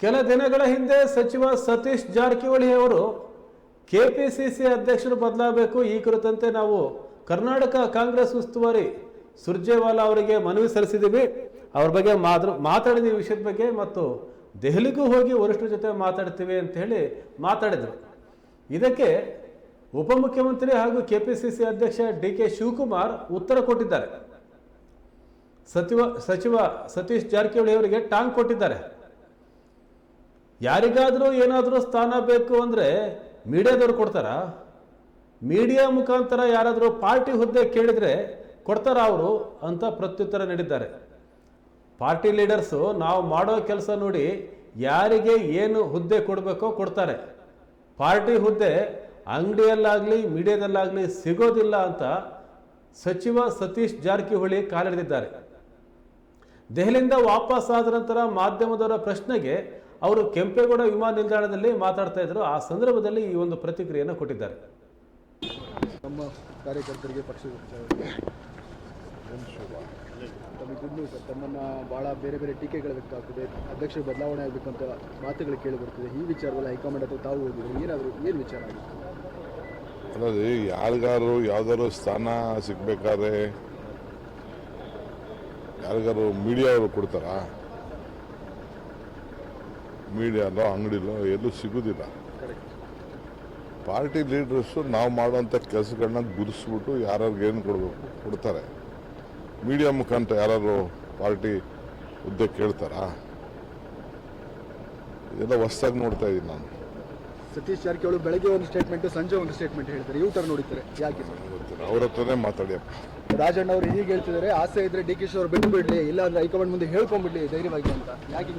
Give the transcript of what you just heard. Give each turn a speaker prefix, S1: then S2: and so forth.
S1: ಕೆಲ ದಿನಗಳ ಹಿಂದೆ ಸಚಿವ ಸತೀಶ್ ಜಾರಕಿಹೊಳಿ ಅವರು ಕೆ ಪಿ ಸಿ ಸಿ ಅಧ್ಯಕ್ಷರು ಬದಲಾಗಬೇಕು ಈ ಕುರಿತಂತೆ ನಾವು ಕರ್ನಾಟಕ ಕಾಂಗ್ರೆಸ್ ಉಸ್ತುವಾರಿ ಸುರ್ಜೇವಾಲಾ ಅವರಿಗೆ ಮನವಿ ಸಲ್ಲಿಸಿದ್ದೀವಿ. ಅವ್ರ ಬಗ್ಗೆ ಮಾತ್ರ ಮಾತಾಡಿದ ವಿಷಯದ ಬಗ್ಗೆ ಮತ್ತು ದೆಹಲಿಗೂ ಹೋಗಿ ವರಿಷ್ಠರ ಜೊತೆ ಮಾತಾಡ್ತೀವಿ ಅಂತ ಹೇಳಿ ಮಾತಾಡಿದರು. ಇದಕ್ಕೆ ಉಪಮುಖ್ಯಮಂತ್ರಿ ಹಾಗೂ ಕೆ ಪಿ ಸಿ ಸಿ ಅಧ್ಯಕ್ಷ ಡಿ ಕೆ ಶಿವಕುಮಾರ್ ಉತ್ತರ ಕೊಟ್ಟಿದ್ದಾರೆ. ಸಚಿವ ಸಚಿವ ಸತೀಶ್ ಜಾರಕಿಹೊಳಿ ಅವರಿಗೆ ಟಾಂಗ್ ಕೊಟ್ಟಿದ್ದಾರೆ. ಯಾರಿಗಾದರೂ ಏನಾದರೂ ಸ್ಥಾನ ಬೇಕು ಅಂದರೆ ಮೀಡಿಯಾದವ್ರು ಕೊಡ್ತಾರಾ. ಮೀಡಿಯಾ ಮುಖಾಂತರ ಯಾರಾದರೂ ಪಾರ್ಟಿ ಹುದ್ದೆ ಕೇಳಿದರೆ ಕೊಡ್ತಾರ ಅವರು ಅಂತ ಪ್ರತ್ಯುತ್ತರ ನೀಡಿದ್ದಾರೆ. ಪಾರ್ಟಿ ಲೀಡರ್ಸು ನಾವು ಮಾಡೋ ಕೆಲಸ ನೋಡಿ ಯಾರಿಗೆ ಏನು ಹುದ್ದೆ ಕೊಡಬೇಕೋ ಕೊಡ್ತಾರೆ. ಪಾರ್ಟಿ ಹುದ್ದೆ ಅಂಗಡಿಯಲ್ಲಾಗಲಿ, ಮೀಡಿಯಾದಲ್ಲಾಗಲಿ ಸಿಗೋದಿಲ್ಲ ಅಂತ ಸಚಿವ ಸತೀಶ್ ಜಾರಕಿಹೊಳಿ ಕಾಲಿಡಿದ್ದಾರೆ ದೆಹಲಿಯಿಂದ ವಾಪಸ್ ಆದ ನಂತರ ಮಾಧ್ಯಮದವರ ಪ್ರಶ್ನೆಗೆ ಅವರು ಕೆಂಪೇಗೌಡ ವಿಮಾನ ನಿಲ್ದಾಣದಲ್ಲಿ ಮಾತಾಡ್ತಾ ಇದ್ರು. ಆ ಸಂದರ್ಭದಲ್ಲಿ ಈ ಒಂದು ಪ್ರತಿಕ್ರಿಯೆಯನ್ನು ಕೊಟ್ಟಿದ್ದಾರೆ.
S2: ನಮ್ಮ ಕಾರ್ಯಕರ್ತರಿಗೆ ಪಕ್ಷದ ತಮಗೆ ಗುಡ್ ನ್ಯೂಸ್ ತಮ್ಮನ್ನ ಬಹಳ ಬೇರೆ ಬೇರೆ ಟೀಕೆಗಳು ಬೇಕಾಗ್ತದೆ ಅಧ್ಯಕ್ಷರು ಬದಲಾವಣೆ ಆಗಬೇಕು ಅಂತ ಮಾತುಗಳು ಕೇಳಿ ಬರ್ತದೆ ಈ ವಿಚಾರದಲ್ಲಿ ಹೈಕಮಾಂಡ್ ಅಥವಾ ತಾವು ಹೋಗಿದ್ರು ಏನಾದರೂ ಏನು ವಿಚಾರ ಆಗುತ್ತೆ?
S3: ಅಲ್ಲದೆ ಯಾರಿಗಾರು ಯಾವ್ದಾದ್ರು ಸ್ಥಾನ ಸಿಗ್ಬೇಕಾದ್ರೆ ಯಾರಿಗಾರು ಮೀಡಿಯಾವರು ಕೊಡ್ತಾರಾ? ಮೀಡಿಯಾಲೋ ಅಂಗಡಿಲೋ ಎಲ್ಲೂ ಸಿಗೋದಿಲ್ಲ.
S2: ಕರೆಕ್ಟ್
S3: ಪಾರ್ಟಿ ಲೀಡರ್ಸ್ ನಾವು ಮಾಡುವಂಥ ಕೆಲಸಗಳನ್ನ ಗುರುಸ್ಬಿಟ್ಟು ಯಾರ್ಯಾರಿಗೆ ಏನು ಕೊಡಬೇಕು ಕೊಡ್ತಾರೆ. ಮೀಡಿಯಾ ಮುಖಾಂತರ ಯಾರು ಪಾರ್ಟಿ ಹುದ್ದೆ ಕೇಳ್ತಾರಾ? ಇದೆಲ್ಲ ಹೊಸ್ದಾಗಿ ನೋಡ್ತಾ ಇದ್ದೀನಿ ನಾನು.
S2: ಸತೀಶ್ ಜಾರಕಿಹೊಳಿ ಬೆಳಗ್ಗೆ ಒಂದು ಸ್ಟೇಟ್ಮೆಂಟ್ ಸಂಜೆ ಒಂದು ಸ್ಟೇಟ್ಮೆಂಟ್ ಹೇಳ್ತಾರೆ. ಯೂ ಟರ್ನ್ ನೋಡಿದ್ದಾರೆ ಯಾಕೆ?
S3: ಗೊತ್ತಿಲ್ಲ. ಅವ್ರ ಹತ್ರನೇ ಮಾತಾಡಿಯಪ್ಪ.
S2: ರಾಜಣ್ಣ ಅವರು ಹೀಗೆ ಹೇಳ್ತಿದ್ದಾರೆ ಆಸೆ ಇದ್ರೆ ಡಿ ಕೆ ಶಿ ಅವರು ಬಿಟ್ಟು ಬಿಡ್ಲಿ ಇಲ್ಲ ಅಂದ್ರೆ ಹೈಕಮಾಂಡ್ ಮುಂದೆ ಹೇಳ್ಕೊಂಡ್ಬಿಡ್ಲಿ ಧೈರ್ಯವಾಗಿ ಅಂತ. ಯಾಕೆ